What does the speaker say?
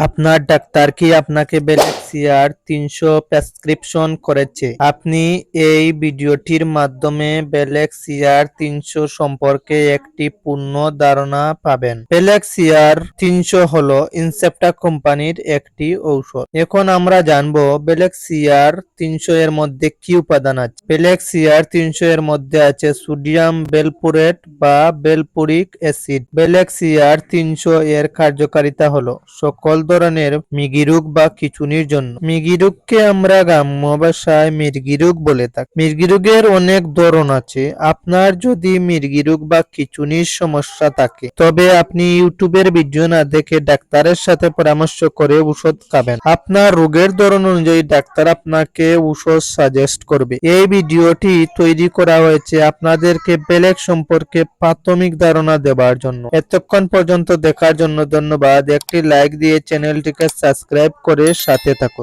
আপনার ডাক্তার কি আপনাকে বেলেক্সিয়ার তিনশো প্রেসক্রিপশন করেছে? আপনি এই ভিডিওটির মাধ্যমে বেলেক্সিয়ার তিনশো সম্পর্কে একটি পূর্ণ ধারণা পাবেন। বেলেক্সিয়ার তিনশো হলো ইনসেপ্টা কোম্পানির একটি ঔষধ। এখন আমরা জানব বেলেক্সিয়ার তিনশো এর মধ্যে কি উপাদান আছে। বেলেক্সিয়ার তিনশো এর মধ্যে আছে সোডিয়াম বেলপুরেট বা বেলপুরিক অ্যাসিড। বেলেক্সিয়ার তিনশো এর কার্যকারিতা হলো সকল ধরনের মিগিরোগ বা খিচুনির জন্য। মিগিরোগকে আমরা গ্রাম্য ভাষায় মির্গিরোগ বলে থাকি। মির্গিরোগের অনেক ধরন আছে। আপনার যদি মির্গিরোগ বা খিচুনির সমস্যা থাকে, তবে আপনি ইউটিউবের ভিডিও না দেখে ডাক্তারের সাথে পরামর্শ করে ওষুধ খাবেন। আপনার রোগের ধরন অনুযায়ী ডাক্তার আপনাকে ওষুধ সাজেস্ট করবে। এই ভিডিওটি তৈরি করা হয়েছে আপনাদেরকে বেলেগ সম্পর্কে প্রাথমিক ধারণা দেওয়ার জন্য। এতক্ষণ পর্যন্ত দেখার জন্য ধন্যবাদ। একটি লাইক দিয়ে চ্যানেলটিকে সাবস্ক্রাইব করে সাথে থাকুন।